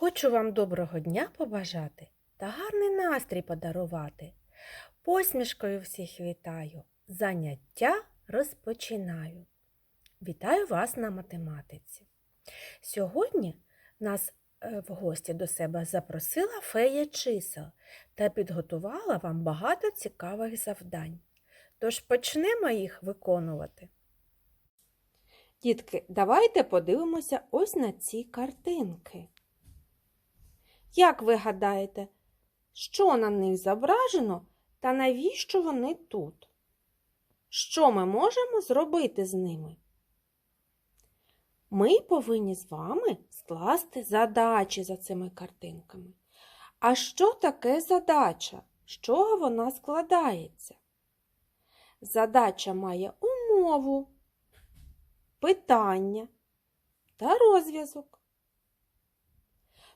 Хочу вам доброго дня побажати та гарний настрій подарувати. Посмішкою всіх вітаю, заняття розпочинаю. Вітаю вас на математиці. Сьогодні нас е, в гості до себе запросила фея чисел та підготувала вам багато цікавих завдань. Тож почнемо їх виконувати. Дітки, давайте подивимося ось на ці картинки. Як ви гадаєте, що на них зображено та навіщо вони тут? Що ми можемо зробити з ними? Ми повинні з вами скласти задачі за цими картинками. А що таке задача? З чого вона складається? Задача має умову, питання та розв'язок.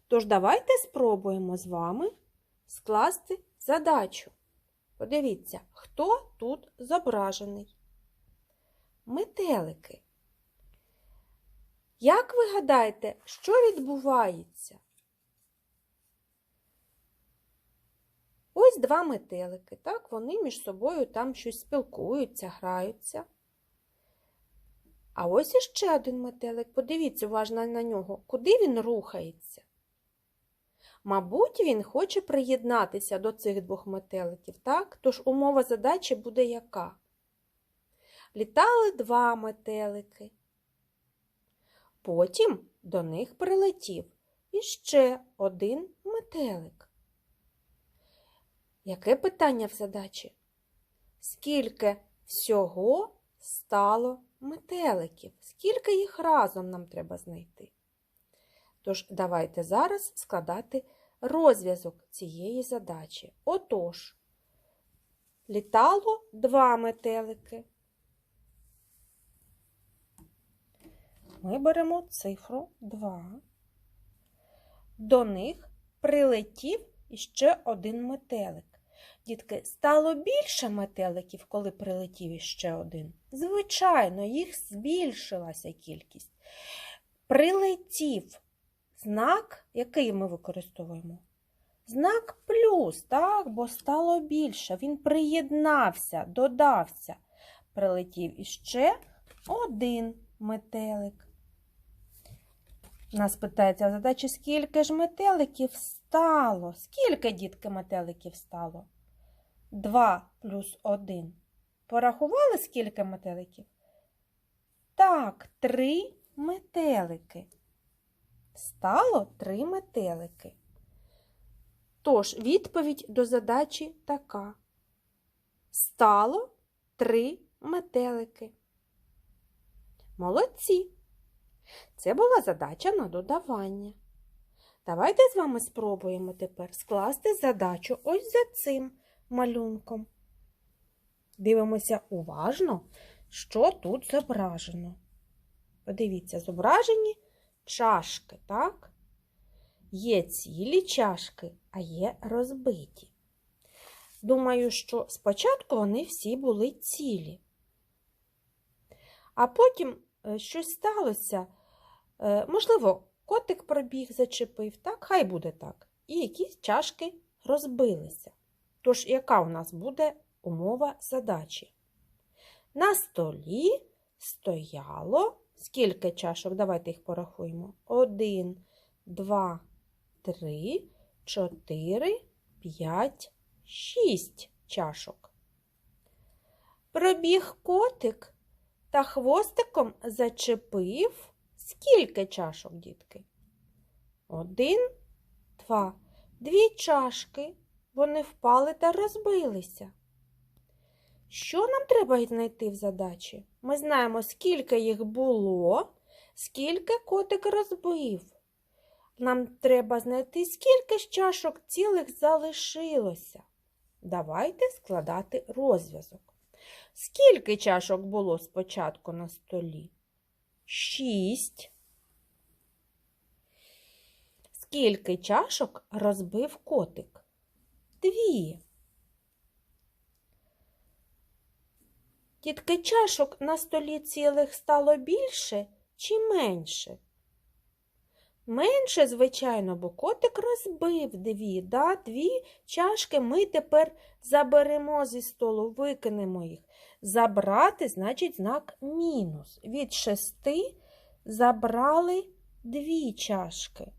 Тож давайте спробуємо з вами скласти задачу. Подивіться, хто тут зображений. Метелики. Як ви гадаєте, що відбувається? Ось два метелики, так, вони між собою там щось спілкуються, граються. А ось іще один метелик. Подивіться уважно на нього, куди він рухається. Мабуть, він хоче приєднатися до цих двох метеликів, так? Тож умова задачі буде яка? Літали два метелики. Потім до них прилетів іще один метелик. Яке питання в задачі? Скільки всього стало метеликів? Скільки їх разом нам треба знайти? Тож, давайте зараз складати розв'язок цієї задачі. Отож, літало два метелики. Ми беремо цифру 2. До них прилетів іще один метелик. Дітки, стало більше метеликів, коли прилетів іще один. Звичайно, їх збільшилася кількість. Прилетів знак, який ми використовуємо? Знак плюс, так, бо стало більше. Він приєднався, додався. Прилетів іще один метелик. Нас питається в задачі, скільки ж метеликів стало? Скільки, дітки, метеликів стало? Два плюс один. Порахували, скільки метеликів? Так, три метелики. Стало три метелики. Тож, відповідь до задачі така. Стало три метелики. Молодці! Це була задача на додавання. Давайте з вами спробуємо тепер скласти задачу ось за цим малюнком. Дивимося уважно, що тут зображено. Подивіться, зображені чашки, так? Є цілі чашки, а є розбиті. Думаю, що спочатку вони всі були цілі. А потім е, щось сталося. Е, Можливо, котик пробіг, зачепив, так? Хай буде так. І якісь чашки розбилися. Тож, яка у нас буде умова задачі? На столі стояло скільки чашок? Давайте їх порахуємо. Один, два, три, чотири, п'ять, шість чашок. Пробіг котик та хвостиком зачепив скільки чашок, дітки? Один, два, дві чашки. Вони впали та розбилися. Що нам треба знайти в задачі? Ми знаємо, скільки їх було, скільки котик розбив. Нам треба знайти, скільки ж чашок цілих залишилося. Давайте складати розв'язок. Скільки чашок було спочатку на столі? Шість. Скільки чашок розбив котик? Дві. Тітки чашок на столі цілих стало більше чи менше? Менше, звичайно, бо котик розбив дві. Да? Дві чашки ми тепер заберемо зі столу, викинемо їх. Забрати значить знак мінус. Від шести забрали дві чашки.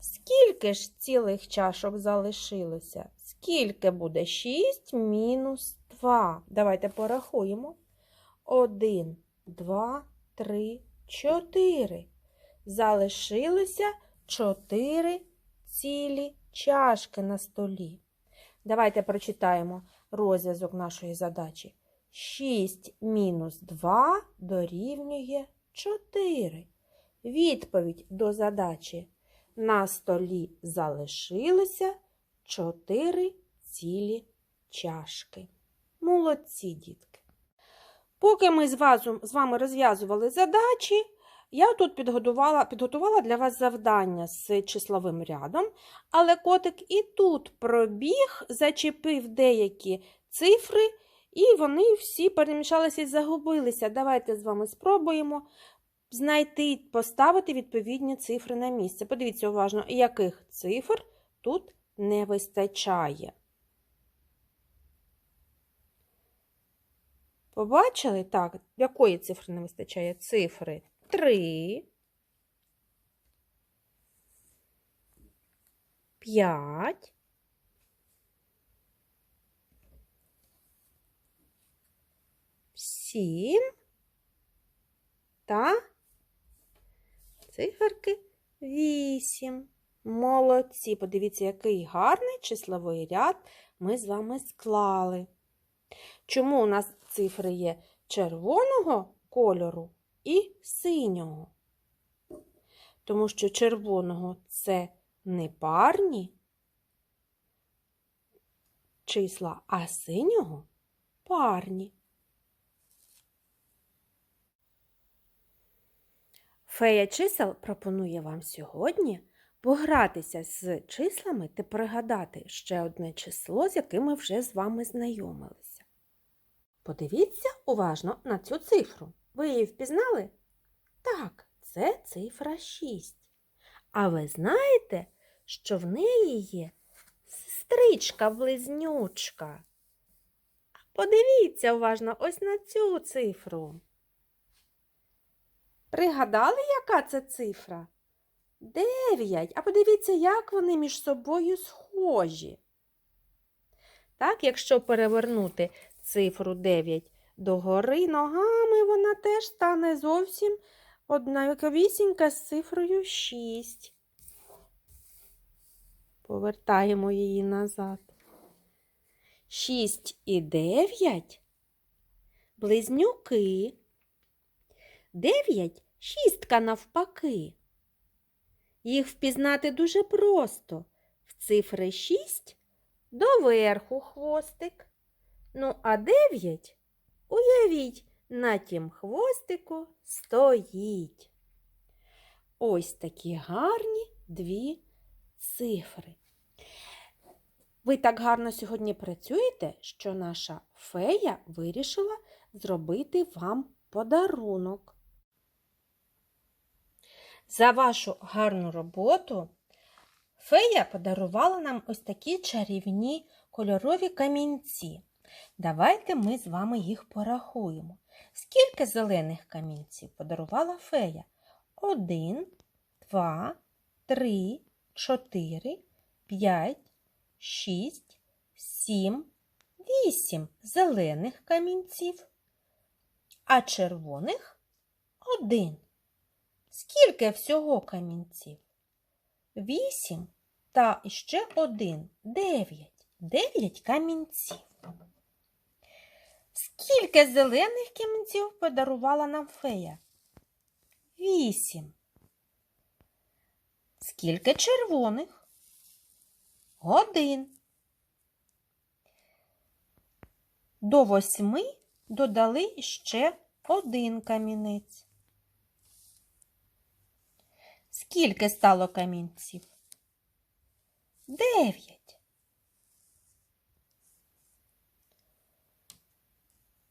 Скільки ж цілих чашок залишилося? Скільки буде 6 мінус 2? Давайте порахуємо. 1, 2, 3, 4. Залишилося 4 цілі чашки на столі. Давайте прочитаємо розв'язок нашої задачі. 6 мінус 2 дорівнює 4. Відповідь до задачі. На столі залишилося 4 цілі чашки. Молодці, дітки. Поки ми з вами розв'язували задачі, я тут підготувала, підготувала для вас завдання з числовим рядом, але котик і тут пробіг, зачепив деякі цифри, і вони всі перемішалися і загубилися. Давайте з вами спробуємо знайти, поставити відповідні цифри на місце. Подивіться уважно, яких цифр тут не вистачає. Побачили? Так, якої цифри не вистачає? Цифри 3, 5, 7 та циферки 8. Молодці. Подивіться, який гарний числовий ряд ми з вами склали. Чому у нас цифри є червоного кольору і синього? Тому що червоного це непарні числа, а синього парні. Фея чисел пропонує вам сьогодні погратися з числами та пригадати ще одне число, з яким ми вже з вами знайомилися. Подивіться уважно на цю цифру. Ви її впізнали? Так, це цифра 6. А ви знаєте, що в неї є сестричка-близнючка? Подивіться уважно ось на цю цифру. Пригадали, яка це цифра? Дев'ять. А подивіться, як вони між собою схожі. Так, якщо перевернути цифру 9 догори ногами, вона теж стане зовсім однаковісінька з цифрою 6. Повертаємо її назад. 6 і 9 близнюки. 9 шістка навпаки. Їх впізнати дуже просто. В цифри 6 доверху хвостик. Ну, а 9, уявіть, на тім хвостику стоїть. Ось такі гарні дві цифри. Ви так гарно сьогодні працюєте, що наша фея вирішила зробити вам подарунок. За вашу гарну роботу фея подарувала нам ось такі чарівні кольорові камінці. Давайте ми з вами їх порахуємо. Скільки зелених камінців подарувала фея? Один, два, три, чотири, п'ять, шість, сім, вісім зелених камінців, а червоних один. Скільки всього камінців? Вісім та ще один. Дев'ять. Дев'ять камінців. Скільки зелених камінців подарувала нам фея? Вісім. Скільки червоних? Один. До восьми додали ще один камінець. Скільки стало камінців? Дев'ять.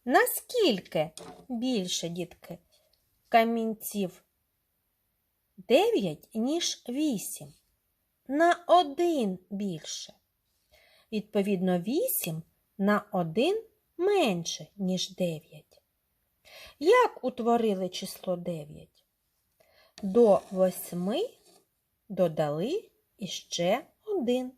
Наскільки більше, дітки, камінців 9, ніж 8? На 1 більше. Відповідно, 8 на 1 менше, ніж 9. Як утворили число 9? До 8 додали іще 1.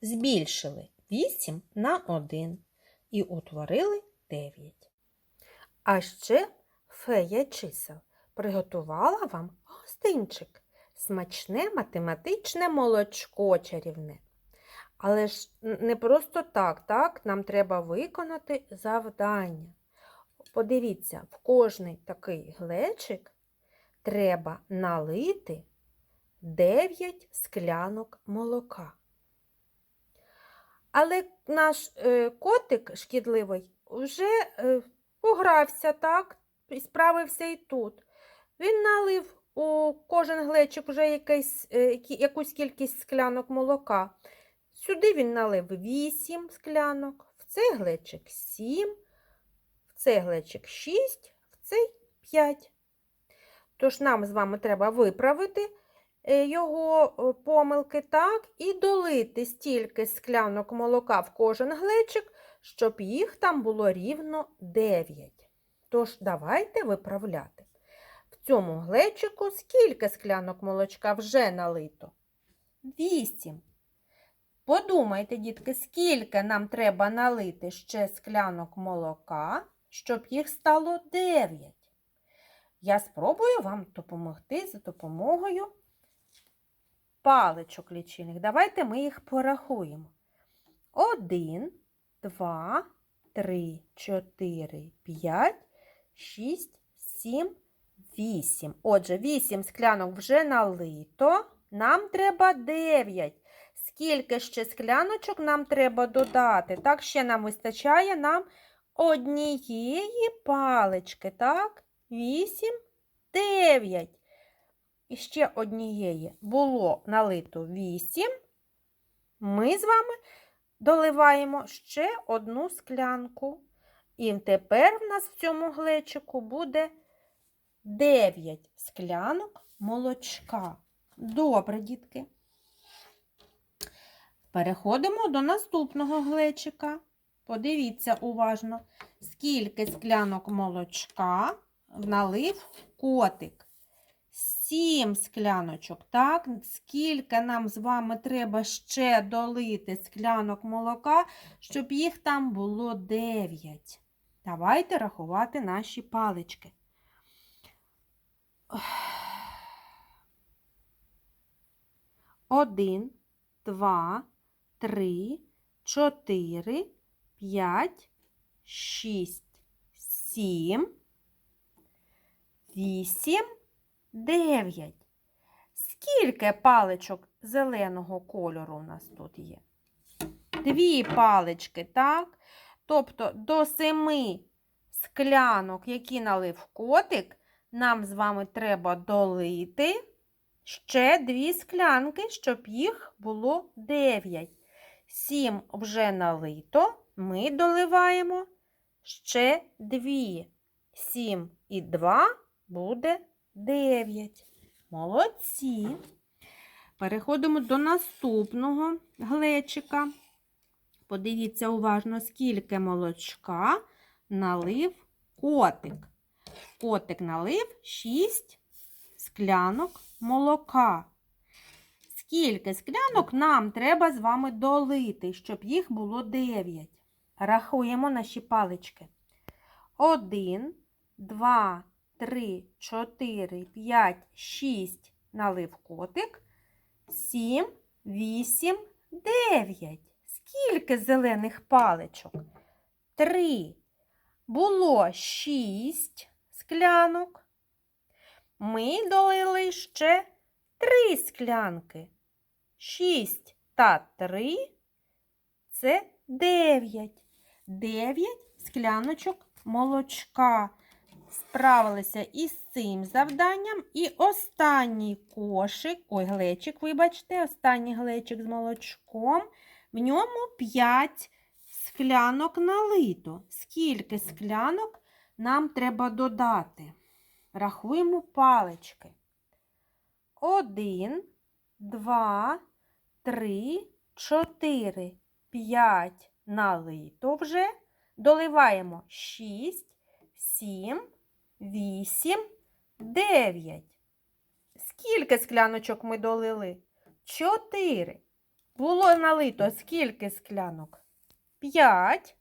Збільшили 8 на 1 і утворили 9. А ще фея чисел приготувала вам гостинчик, смачне математичне молочко чарівне. Але ж не просто так, так, нам треба виконати завдання. Подивіться, в кожний такий глечик треба налити 9 склянок молока. Але наш е, котик шкідливий вже е, погрався, так, і справився і тут. Він налив у кожен глечик вже якийсь, е, якусь кількість склянок молока. Сюди він налив 8 склянок, в цей глечик 7, в цей глечик 6, в цей 5. Тож нам з вами треба виправити його е, помилки так і долити стільки склянок молока в кожен глечик, щоб їх там було рівно 9. Тож давайте виправляти. В цьому глечику скільки склянок молочка вже налито? 8. Подумайте, дітки, скільки нам треба налити ще склянок молока, щоб їх стало 9. Я спробую вам допомогти за допомогою паличок лічильних. Давайте ми їх порахуємо. 1, 2, 3, 4, 5, 6, 7, 8. Отже, 8 склянок вже налито. Нам треба 9. Скільки ще скляночок нам треба додати? Так, ще нам вистачає нам однієї палички. Так, 8, 9. І ще однієї було налито 8. Ми з вами доливаємо ще одну склянку. І тепер в нас в цьому глечику буде 9 склянок молочка. Добре, дітки. Переходимо до наступного глечика. Подивіться уважно, скільки склянок молочка налив котик. Сім скляночок. Так, скільки нам з вами треба ще долити склянок молока, щоб їх там було 9. Давайте рахувати наші палички. Один, два, три, чотири, п'ять, шість, сім, вісім, дев'ять. Скільки паличок зеленого кольору у нас тут є? Дві палички, так? Тобто до семи склянок, які налив котик, нам з вами треба долити ще дві склянки, щоб їх було 9. 7 вже налито, ми доливаємо ще 2. 7 і 2 буде 9. Молодці. Переходимо до наступного глечика. Подивіться уважно, скільки молочка налив котик. Котик налив 6 склянок молока. Скільки склянок нам треба з вами долити, щоб їх було 9. Рахуємо наші палички. 1, 2, 3, 4, 5, 6 налив котик. 7, 8, 9. Скільки зелених паличок? 3. Було 6 склянок. Ми долили ще 3 склянки. 6 та 3 це 9. 9 скляночок молочка. Справилися із цим завданням. І останній кошик, ой, глечик, вибачте, останній глечик з молочком. В ньому 5 склянок налито. Скільки склянок нам треба додати? Рахуємо палички. Один, два, три, чотири, п'ять налито вже. Доливаємо шість, сім, вісім, дев'ять. Скільки скляночок ми долили? Чотири. Було налито скільки склянок? П'ять.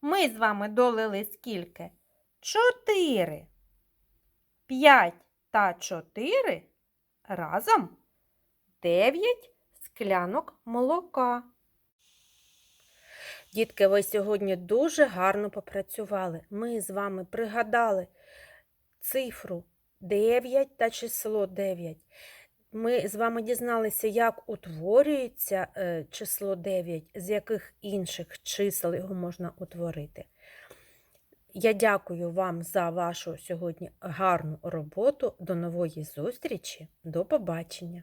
Ми з вами долили скільки? Чотири. П'ять та чотири разом дев'ять склянок молока. Дітки, ви сьогодні дуже гарно попрацювали. Ми з вами пригадали цифру 9 та число 9. Ми з вами дізналися, як утворюється е, число 9, з яких інших чисел його можна утворити. Я дякую вам за вашу сьогодні гарну роботу. До нової зустрічі. До побачення!